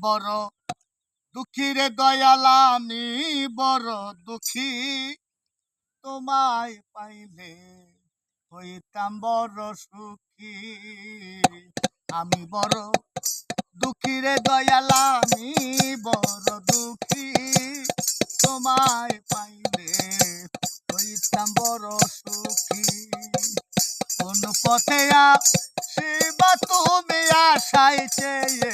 বড় দুঃখী রে দয়াল আমি বড় দুঃখী। তোমায় পাইলে হইতাম বড় সুখী। আমি বড় দুঃখী রে দয়াল আমি বড় দুঃখী। তোমায় পাইলে হইতাম বড় সুখী। কোন পথে শিবা তুমি আশাই চেয়ে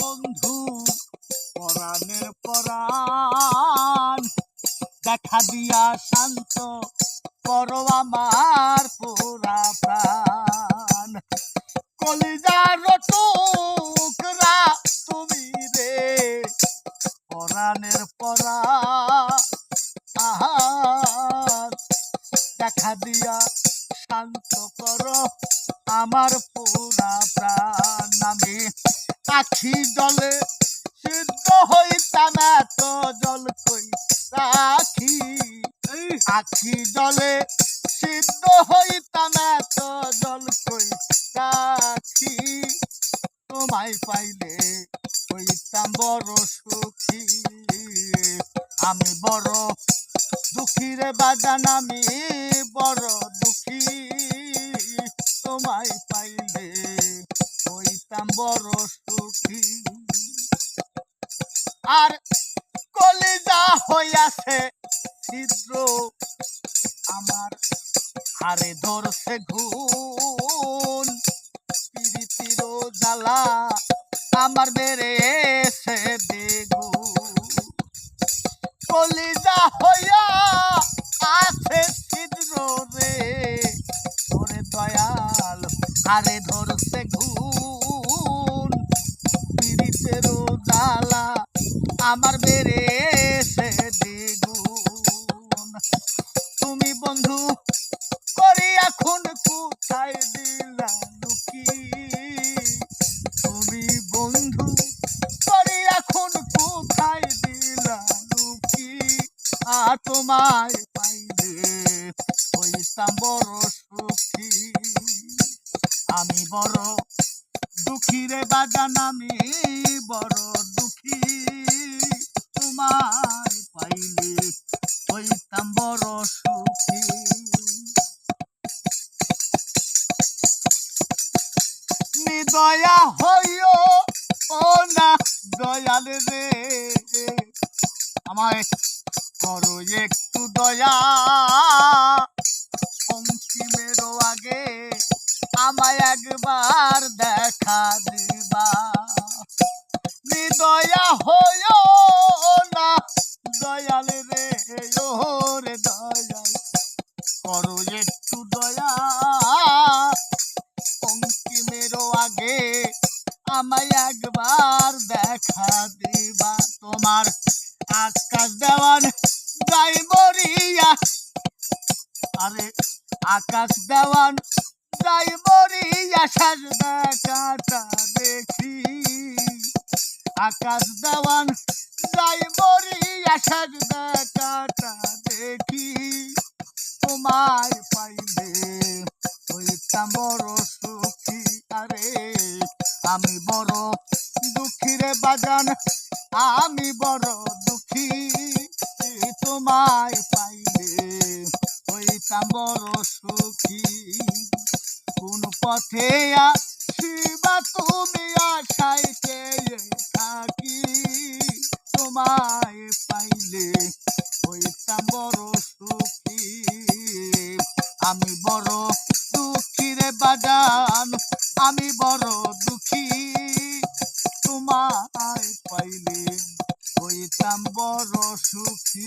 বন্ধু, পরাণের পরাণ। দেখা দিয়া শান্ত, করো আমার পুরা প্রাণ। কলিজার টুকরা তুমি রে, পরাণের পরা দেখা দিয়া শান্ত করো আমার পুরা প্রাণ। আমি আখি জলে সিদ্ধ হইতাম এত জল কই রাখি আখি জলে সিদ্ধ হইতাম এত জল কই রাখি তোমায় পাইলে হইতাম বড় সুখী। আমি বড় দুঃখী রে বাজান আমি বড় দুঃখী। তোমায় হইতাম বড় সুখী। আর কলিজা হইয়াছে ছিদ্র, আমার হারে ধরছে ঘুন জ্বালা আমার বেড়ে এসে বেগুন কলিজা হইয়া আছে ছিদ্র রে দয়াল আরে ধরছে ঘুন জ্বালা আমার বেড়ে এসে দ্বিগুণ। তুমি বন্ধু, করি এখন কোথায় দিলা লুকি? তুমি বন্ধু, করি এখন কোথায় দিলা লুকি? আ তোমায় পাইলে হইতাম বড় সুখী। আমি বড় দুঃখী রে বাজান আমি বড় দুঃখী তোমায় পাইলে হইতাম বড় সুখী। নিদয়া হইও ও না দয়াল রে, আমায় করো একটু দয়া। নিদয়া হইও না, দয়াল রে রে দয়াল। করো একটু দয়া অন্তিমেরও আগে, আমায় একবার দেখা দিবা। তোমার আকাশ দেওয়ান যাই মরিয়া, আরে আকাশ দেওয়ান যাই মরিয়া শেষ দেখাটা দেখি। আকাশ দেওয়ান, যাই মরিয়া শেষ দেখাটা দেখি। তোমায় পাইলে হইতাম বড় সুখী। আরে, আমি বড় দুঃখী রে বাজান, আমি বড় দুঃখী। তোমায় পাইলে হইতাম বড় সুখী। কোন পথে শিবা তুমি আশাই সুখী